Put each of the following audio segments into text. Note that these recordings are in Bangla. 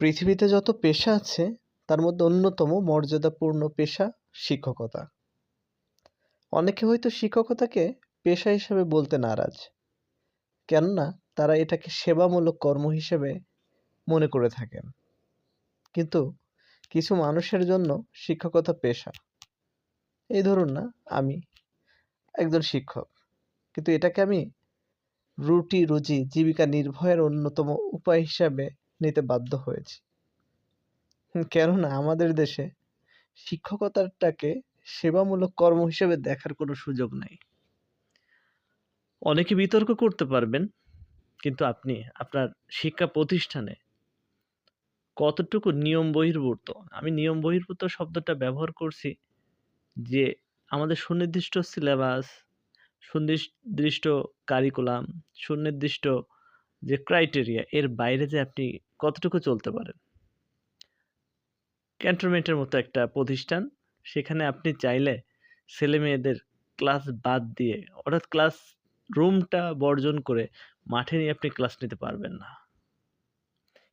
পৃথিবীতে যত পেশা আছে, তার মধ্যে অন্যতম মর্যাদাপূর্ণ পেশা শিক্ষকতা। অনেকে হয়তো শিক্ষকতাকে পেশা হিসেবে বলতে নারাজ, কেননা তারা এটাকে সেবামূলক কর্ম হিসেবে মনে করে থাকেন। কিন্তু কিছু মানুষের জন্য শিক্ষকতা পেশা। এই ধরুন না, আমি একজন শিক্ষক, কিন্তু এটাকে আমি রুটি রুজি জীবিকা নির্বাহের অন্যতম উপায় হিসাবে নিতে বাধ্য হয়েছি। কেননা আমাদের দেশে শিক্ষকতাটাকে সেবামূলক কর্ম হিসেবে দেখার কোনো সুযোগ নাই। অনেকে বিতর্ক করতে পারবেন, কিন্তু আপনি আপনার শিক্ষা প্রতিষ্ঠানে কতটুকু নিয়ম বহির্ভূত? আমি নিয়ম বহির্ভূত শব্দটা ব্যবহার করছি যে আমাদের সুনির্দিষ্ট সিলেবাস সুনির্দিষ্ট কারিকুলাম সুনির্দিষ্ট যে ক্রাইটেরিয়া এর বাইরে যে আপনি কতটুকু চলতে পারেন। ক্যান্টনমেন্টের মতো একটা প্রতিষ্ঠান, সেখানে আপনি চাইলে ছেলে মেয়েদের ক্লাস বাদ দিয়ে, অর্থাৎ ক্লাস রুমটা বর্জন করে মাঠে নিয়ে আপনি ক্লাস নিতে পারবেন না।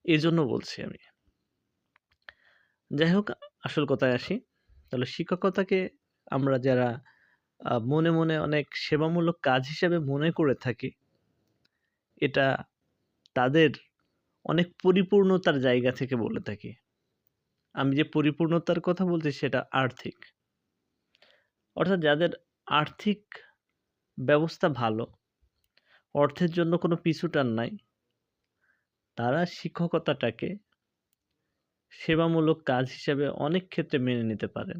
এই জন্য বলছি আমি। যাই হোক, আসল কথায় আসি। তাহলে শিক্ষকতাকে আমরা যারা মনে মনে অনেক সেবামূলক কাজ হিসেবে মনে করে থাকি, এটা তাদের অনেক পরিপূর্ণতার জায়গা থেকে বলে থাকি। আমি যে পরিপূর্ণতার কথা বলছি সেটা আর্থিক। অর্থাৎ যাদের আর্থিক ব্যবস্থা ভালো, অর্থের জন্য কোনো পিছুটান নাই, তারা শিক্ষকতাটাকে সেবামূলক কাজ হিসেবে অনেক ক্ষেত্রে মেনে নিতে পারেন।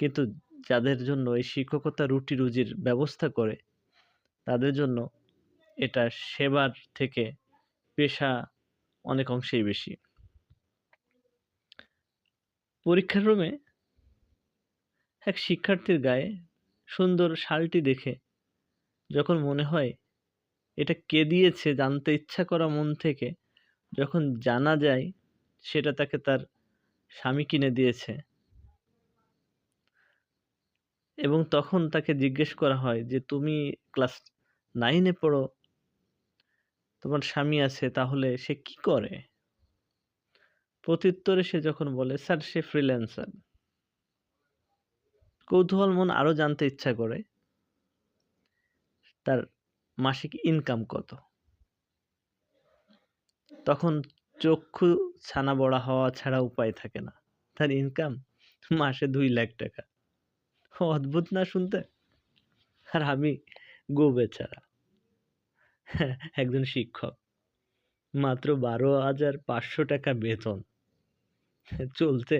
কিন্তু যাদের জন্য এই শিক্ষকতা রুটি রুজির ব্যবস্থা করে, তাদের জন্য এটা সেবার থেকে পেশা অনেক অংশেই বেশি। পরীক্ষার রুমে এক শিক্ষার্থীর গায়ে সুন্দর শালটি দেখে যখন মনে হয় এটা কে দিয়েছে জানতে ইচ্ছা করা মন থেকে, যখন জানা যায় সেটা তাকে তার স্বামী কিনে দিয়েছে। এবং তখন তাকে জিজ্ঞেস করা হয় যে, তুমি ক্লাস নাইনে পড়ো তোমার স্বামী আছে, তাহলে সে কি করে? প্রত্যুত্তরে সে যখন বলে, স্যার, সে ফ্রিল্যান্সার কৌতূহল মন আরও জানতে ইচ্ছা করে, তার মাসিক ইনকাম কত? তখন চক্ষু ছানা বড়া হওয়া ছাড়া উপায় থাকে না। তার ইনকাম মাসে দুই লাখ টাকা। অদ্ভুত না শুনতে? আর আমি গো বেচারা। একজন শিক্ষক। মাত্র বারো হাজার পাঁচশো টাকা বেতন। চলতে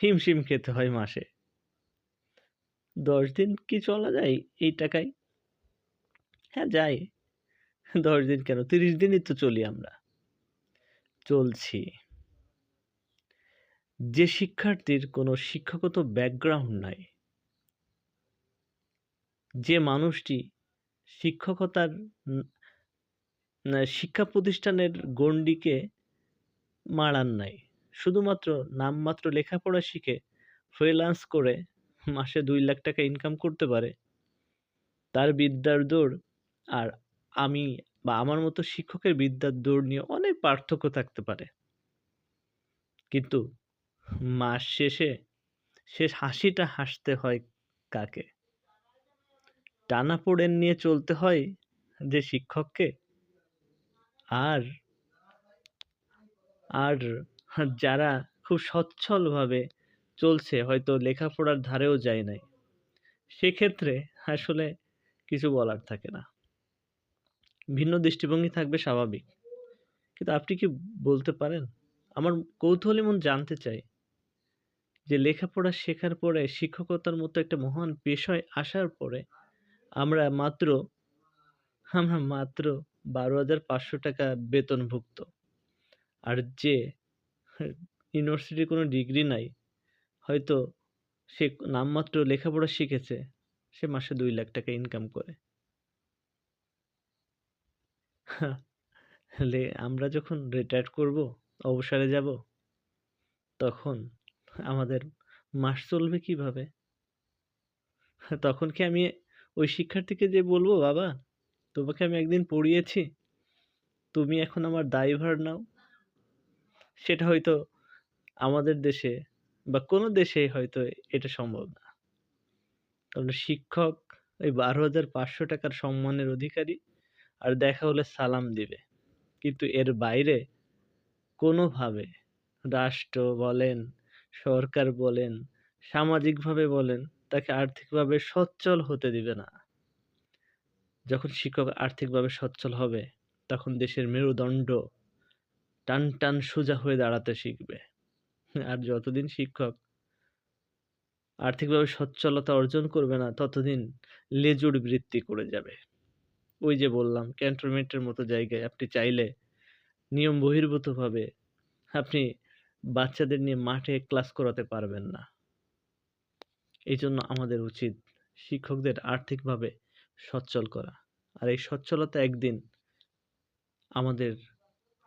হিমশিম খেতে হয় মাসে। দশ দিন কি চলা যায় এই টাকায়? হ্যাঁ যাই। দশ দিন কেন? তিরিশ দিনই তো চলি আমরা। চলছি। যে শিক্ষার্থীর কোনো শিক্ষাগত ব্যাকগ্রাউন্ড নাই, যে মানুষটি শিক্ষকতার শিক্ষা প্রতিষ্ঠানের গণ্ডিকে মাড়ান নাই। শুধুমাত্র নামমাত্র লেখাপড়া শিখে ফ্রিল্যান্স করে মাসে দুই লাখ টাকা ইনকাম করতে পারে। তার বিদ্যার দৌড় আর আমি বা আমার মতো শিক্ষকের বিদ্যার দৌড় নিয়ে অনেক পার্থক্য থাকতে পারে। কিন্তু মাস শেষে শেষ হাসিটা হাসতে হয় কাকে? টানা পোড়েন নিয়ে চলতে হয় যে শিক্ষককে? আর আর যারা খুব সচ্ছলভাবে চলছে, হয়তো লেখাপড়ার ধারেও যায় নাই, সেক্ষেত্রে আসলে কিছু বলার থাকে না। ভিন্ন দৃষ্টিভঙ্গি থাকবে স্বাভাবিক। কিন্তু আপনি কি বলতে পারেন? আমার কৌতূহলী মন জানতে চাই যে লেখাপড়া শেখার পরে শিক্ষকতার মতো একটা মহান পেশায় আসার পরে আমরা মাত্র আমরা মাত্র বারো হাজার পাঁচশো টাকা বেতনভুক্ত। আর যে ইউনিভার্সিটির কোনো ডিগ্রি নাই, হয়তো সে নামমাত্র লেখাপড়া শিখেছে, সে মাসে দুই লাখ টাকা ইনকাম করে। হলে আমরা যখন রিটায়ার করব, অবসরে যাব, তখন আমাদের মাস চলবে কীভাবে? তখন কি আমি ওই শিক্ষার্থীকে যে বলব বাবা তোমাকে আমি একদিন পড়িয়েছি তুমি এখন আমার দায়ভার নাও সেটা হয়তো আমাদের দেশে বা কোনো দেশে হয়তো এটা সম্ভব না। কারণ শিক্ষক ওই ১২,৫০০ টাকার সম্মানের অধিকারী আর দেখা হলে সালাম দিবে। কিন্তু এর বাইরে কোনোভাবে রাষ্ট্র বলেন, সরকার বলেন, সামাজিকভাবে বলেন, তাকে আর্থিকভাবে সচ্ছল হতে দিবে না। যখন শিক্ষক আর্থিকভাবে সচ্ছল হবে, তখন দেশের মেরুদণ্ড টান, টান সোজা হয়ে দাঁড়াতে শিখবে। আর যতদিন শিক্ষক আর্থিকভাবে সচ্ছলতা অর্জন করবে না, ততদিন লেজুড় বৃত্তি করে যাবে। ওই যে বললাম ক্যান্টনমেন্টের মতো জায়গায় আপনি চাইলে নিয়ম বহির্ভূতভাবে আপনি বাচ্চাদের নিয়ে মাঠে ক্লাস করাতে পারবেন না। এইজন্য আমাদের উচিত শিক্ষকদের আর্থিকভাবে সচ্ছল করা। আর এই সচ্ছলতা একদিন আমাদের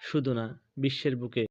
শুধু না, বিশ্বের বুকে